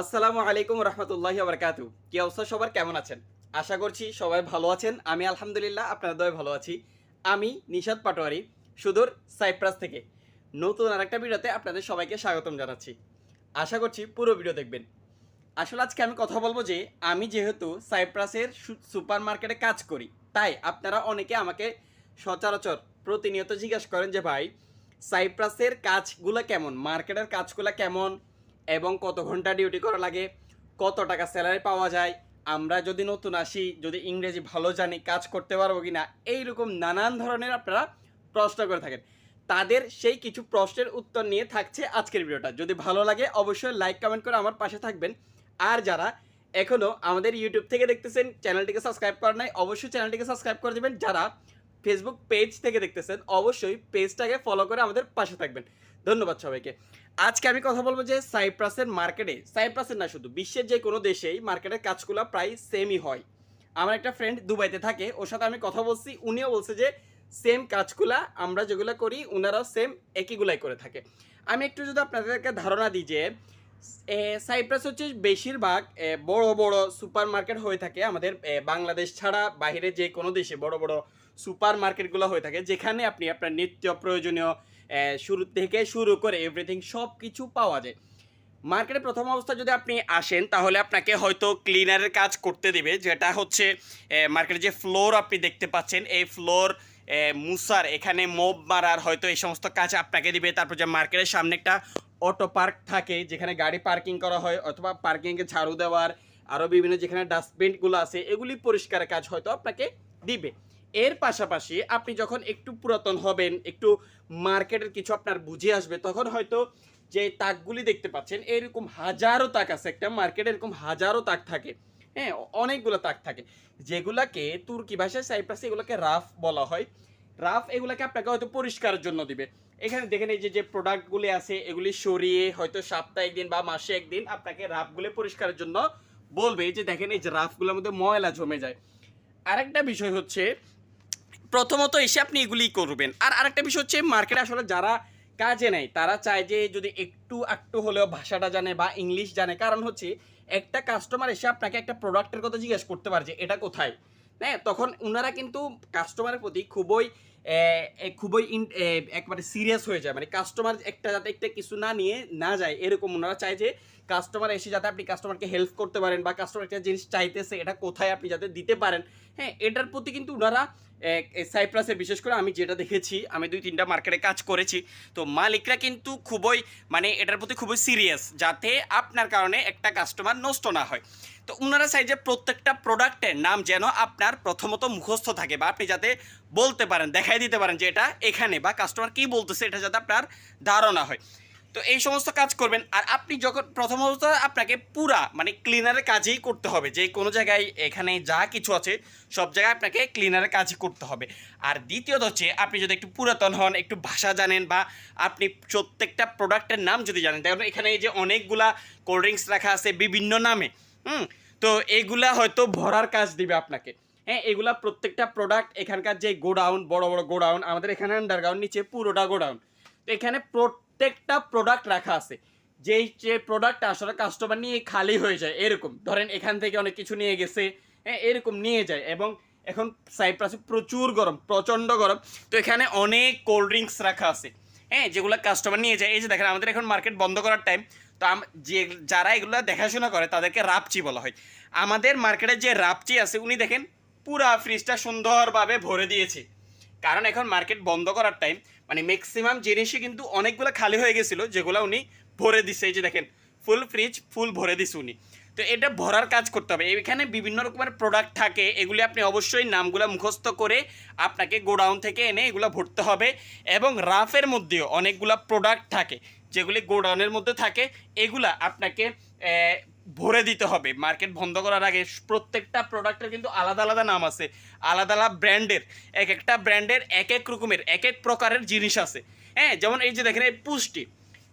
আসসালামু আলাইকুম রহমতুল্লাহি আবরকাতু কি অবস্থা সবার? কেমন আছেন? আশা করছি সবাই ভালো আছেন। আমি আলহামদুলিল্লাহ আপনাদের দয় ভালো আছি। আমি নিশাদ পাটোয়ারি, সুদূর সাইপ্রাস থেকে। নতুন আরেকটা ভিডিওতে আপনাদের সবাইকে স্বাগতম জানাচ্ছি। আশা করছি পুরো ভিডিও দেখবেন। আসলে আজকে আমি কথা বলব যে, আমি যেহেতু সাইপ্রাসের সুপার মার্কেটে কাজ করি, তাই আপনারা অনেকে আমাকে সচরাচর প্রতিনিয়ত জিজ্ঞাসা করেন যে, ভাই, সাইপ্রাসের কাজগুলো কেমন? মার্কেটের কাজগুলো কেমন? এবং কত ঘণ্টা ডিউটি করা লাগে, কত টাকা স্যালারি পাওয়া যায়, আমরা যদি নতুন আসি, যদি ইংরেজি ভালো জানি, কাজ করতে পারব কি না এইরকম নানান ধরনের আপনারা প্রশ্ন করে থাকেন। তাদের সেই কিছু প্রশ্নের উত্তর নিয়ে থাকছে আজকের ভিডিওটা যদি ভালো লাগে, অবশ্যই লাইক কমেন্ট করে আমার পাশে থাকবেন। আর যারা এখনও আমাদের ইউটিউব থেকে দেখতেছেন চ্যানেলটিকে সাবস্ক্রাইব করার নাই, অবশ্যই চ্যানেলটিকে সাবস্ক্রাইব করে দেবেন। যারা ফেসবুক পেজ থেকে দেখতেছেন, অবশ্যই পেজটাকে ফলো করে আমাদের পাশে থাকবেন। ধন্যবাদ সবাইকে। আজকে আমি কথা বলব যে সাইপ্রাসের মার্কেটে সাইপ্রাসের না শুধু, বিশ্বের যে কোনো দেশেই মার্কেটের কাজগুলো প্রায় সেমই হয়। আমার একটা ফ্রেন্ড দুবাইতে থাকে, ওর সাথে আমি কথা বলছি, উনিও বলছে যে সেম কাজগুলা আমরা যেগুলো করি ওনারাও সেম একইগুলাই করে থাকে। আমি একটু যদি আপনাদেরকে ধারণা দিই যে সাইপ্রাস হচ্ছে বেশিরভাগ বড় বড় সুপার মার্কেট হয়ে থাকে আমাদের বাংলাদেশ ছাড়া বাইরে যে কোনো দেশে, বড় বড় সুপার মার্কেটগুলো হয়ে থাকে, যেখানে আপনি আপনার নিত্য প্রয়োজনীয় শুরু থেকে শুরু করে এভরিথিং সব কিছু পাওয়া যায়। মার্কেটে প্রথম অবস্থা যদি আপনি আসেন, তাহলে আপনাকে হয়তো ক্লিনারের কাজ করতে দেবে, যেটা হচ্ছে মার্কেটে যে ফ্লোর আপনি দেখতে পাচ্ছেন, এই ফ্লোর মুসার, এখানে মোব মারার হয়তো এই সমস্ত কাজ আপনাকে দিবে। তারপর যে মার্কেটের সামনে একটা অটো পার্ক থাকে, যেখানে গাড়ি পার্কিং করা হয়, অথবা পার্কিংয়ে ঝাড়ু দেওয়ার আরও বিভিন্ন যেখানে ডাস্টবিনগুলো আছে, এগুলি পরিষ্কারের কাজ হয়তো আপনাকে দিবে। এর পাশাপাশি আপনি যখন একটু পুরাতন হবেন, একটু মার্কেটের কিছু আপনার বুঝে আসবে, তখন হয়তো যে তাকগুলি দেখতে পাচ্ছেন, এরকম হাজারো তাক আছে, একটা মার্কেটে এরকম হাজারো তাক থাকে। হ্যাঁ অনেকগুলো তাক থাকে। যেগুলাকে তুর্কি ভাষায় সাইপ্রাসে এগুলোকে রাফ বলা হয়। রাফ এগুলাকে আপনাকে হয়তো পরিষ্কারের জন্য দিবে। এখানে দেখেন এই যে যে প্রোডাক্টগুলি আছে, এগুলি সরিয়ে হয়তো সপ্তাহে একদিন বা মাসে একদিন আপনাকে রাফগুলি পরিষ্কারের জন্য বলবে। যে দেখেন এই যে রাফগুলোর মধ্যে ময়লা জমে যায়। আরেকটা বিষয় হচ্ছে প্রথমত এসে আপনি এগুলি করবেন। আর আরেকটা বিষয় হচ্ছে মার্কেটে আসলে যারা কাজে নেয়, তারা চায় যে যদি একটু একটু হলেও ভাষাটা জানে বা ইংলিশ জানে। কারণ হচ্ছে, একটা কাস্টমার এসে আপনাকে একটা প্রোডাক্টের কথা জিজ্ঞেস করতে পারে যে, এটা কোথায়? হ্যাঁ তখন ওনারা কিন্তু কাস্টমারের প্রতি খুবই খুবই ইন- একবারে সিরিয়াস হয়ে যায়। মানে কাস্টমার একটা যাতে একটা কিছু না নিয়ে, না যায়, এরকম ওনারা চায় যে কাস্টমার এসে যাতে আপনি কাস্টমারকে হেল্প করতে পারেন বা কাস্টমার একটা জিনিস চাইতেছে, এটা কোথায় আপনি যাতে দিতে পারেন। হ্যাঁ এটার প্রতি কিন্তু ওনারা সাইপ্রাসে বিশেষ করে আমি যেটা দেখেছি, আমি দুই, তিনটা মার্কেটে কাজ করেছি, তো মালিকরা কিন্তু খুবই মানে এটার প্রতি খুবই সিরিয়াস যাতে আপনার কারণে একটা কাস্টমার নষ্ট না হয়। তো ওনারা চাই যে প্রত্যেকটা প্রোডাক্টের নাম যেন আপনার প্রথমত মুখস্থ থাকে বা আপনি যাতে বলতে পারেন, দেখাই দিতে পারেন যে এটা এখানে বা কাস্টমার কী বলতেছে, এটা যাতে আপনার ধারণা হয়। তো এই সমস্ত কাজ করবেন, আর আপনি যখন প্রথম অবস্থা আপনাকে পুরা মানে ক্লিনারের কাজেই করতে হবে। যে কোনো জায়গায় এখানে যা কিছু আছে, সব জায়গায় আপনাকে ক্লিনারের কাজ করতে হবে। আর দ্বিতীয়ত হচ্ছে, আপনি যদি একটু পুরাতন হন, একটু ভাষা জানেন বা আপনি প্রত্যেকটা প্রোডাক্টের নাম যদি জানেন, দেখুন এখানে এই যে অনেকগুলা কোল্ড ড্রিঙ্কস রাখা আছে বিভিন্ন নামে, হুম? তো এইগুলা হয়তো ভরার কাজ দিবে আপনাকে। হ্যাঁ এগুলা প্রত্যেকটা প্রোডাক্ট এখানকার যে গোডাউন, বড় বড় গোডাউন, আমাদের এখানে আন্ডারগ্রাউন্ড নিচে পুরোটা গোডাউন। তো এখানে প্রত্যেকটা প্রোডাক্ট রাখা আছে। যেই যে প্রোডাক্টটা আসলে কাস্টমার নিয়ে খালি হয়ে যায়, এরকম। ধরেন এখান থেকে অনেক কিছু নিয়ে গেছে হ্যাঁ এরকম নিয়ে যায় এবং এখন সাইপ্রাসে প্রচুর গরম, প্রচণ্ড গরম। তো এখানে অনেক কোল্ড ড্রিঙ্কস রাখা আছে হ্যাঁ যেগুলো কাস্টমার নিয়ে যায়। এই যে দেখেন, আমাদের এখন মার্কেট বন্ধ করার টাইম তো যে যারা এগুলো দেখাশোনা করে, তাদেরকে রাপচি বলা হয়। আমাদের মার্কেটে যে রাপচি আছে, উনি দেখেন পুরা ফ্রিজটা সুন্দরভাবে ভরে দিয়েছে। কারণ এখন মার্কেট বন্ধ করার টাইম মানে ম্যাক্সিমাম জিনিসই কিন্তু অনেকগুলো খালি হয়ে গেছিল, যেগুলো উনি ভরে দিছে। এই যে দেখেন ফুল ফ্রিজ ফুল ভরে দিছে উনি। তো এটা ভরার কাজ করতে হবে। এখানে বিভিন্ন রকমের প্রোডাক্ট থাকে, এগুলি আপনি অবশ্যই নামগুলো মুখস্থ করে আপনাকে গোডাউন থেকে এনে এগুলো ভরতে হবে। এবং রাফের মধ্যেও অনেকগুলা প্রোডাক্ট থাকে, যেগুলি গোডাউনের মধ্যে থাকে, এগুলা আপনাকে ভরে দিতে হবে। মার্কেট বন্ধ করার আগে প্রত্যেকটা প্রোডাক্টের কিন্তু আলাদা আলাদা নাম আছে, আলাদা আলাদা ব্র্যান্ডের এক একটা ব্র্যান্ডের এক এক রকমের এক এক প্রকারের জিনিস আছে। হ্যাঁ যেমন এই যে দেখেন, এই পুষ্টি,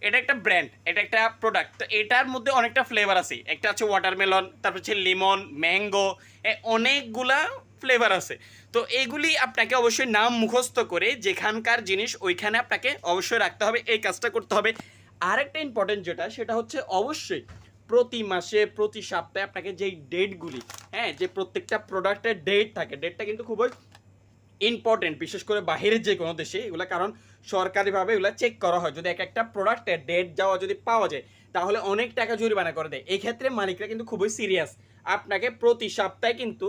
এটা একটা ব্র্যান্ড, এটা একটা প্রোডাক্ট, তো এটার মধ্যে অনেকটা ফ্লেভার আছে। একটা আছে ওয়াটারমেলন তারপর হচ্ছে লেমন ম্যাঙ্গো অনেকগুলা ফ্লেভার আছে। তো এগুলি আপনাকে অবশ্যই নাম মুখস্থ করে যেখানকার জিনিস ওইখানে আপনাকে অবশ্যই রাখতে হবে, এই কাজটা করতে হবে। আরেকটা ইম্পর্টেন্ট যেটা, সেটা হচ্ছে অবশ্যই প্রতি মাসে, প্রতি সপ্তাহে আপনাকে যেই ডেটগুলি হ্যাঁ যে প্রত্যেকটা প্রোডাক্টের ডেট থাকে ডেটটা কিন্তু খুবই ইম্পর্টেন্ট বিশেষ করে বাহিরের যে কোনো দেশে, এগুলো কারণ সরকারিভাবে এগুলো চেক করা হয়। যদি এক একটা প্রোডাক্টের ডেট যাওয়া যদি পাওয়া যায়, তাহলে অনেক টাকা জরিমানা করে দেয়। এক্ষেত্রে ক্ষেত্রে মালিকরা কিন্তু খুবই সিরিয়াস আপনাকে প্রতি সপ্তাহে কিন্তু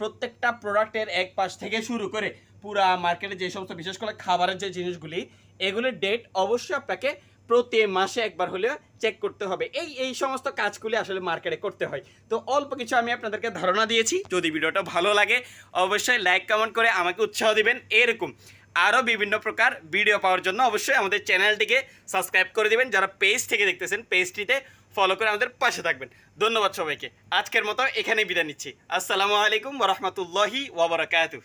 প্রত্যেকটা প্রোডাক্টের এক পাশ থেকে শুরু করে পুরা মার্কেটে যে সমস্ত, বিশেষ করে খাবারের যে জিনিসগুলি, এগুলির ডেট অবশ্যই আপনাকে প্রতি মাসে একবার হলেও চেক করতে হবে। এই এই সমস্ত কাজগুলি আসলে মার্কেটে করতে হয়। তো অল্প কিছু আমি আপনাদেরকে ধারণা দিয়েছি। যদি ভিডিওটা ভালো লাগে, অবশ্যই লাইক কমেন্ট করে আমাকে উৎসাহ দিবেন। এরকম আরও বিভিন্ন প্রকার ভিডিও পাওয়ার জন্য অবশ্যই আমাদের চ্যানেলটিকে সাবস্ক্রাইব করে দিবেন। যারা পেজ থেকে দেখতেছেন পেজটিতে ফলো করে আমাদের পাশে থাকবেন। ধন্যবাদ সবাইকে। আজকের মতো এখানেই বিদায় নিচ্ছি। আসসালামু আলাইকুম ওরহমতুল্লাহি ওবরাকাতু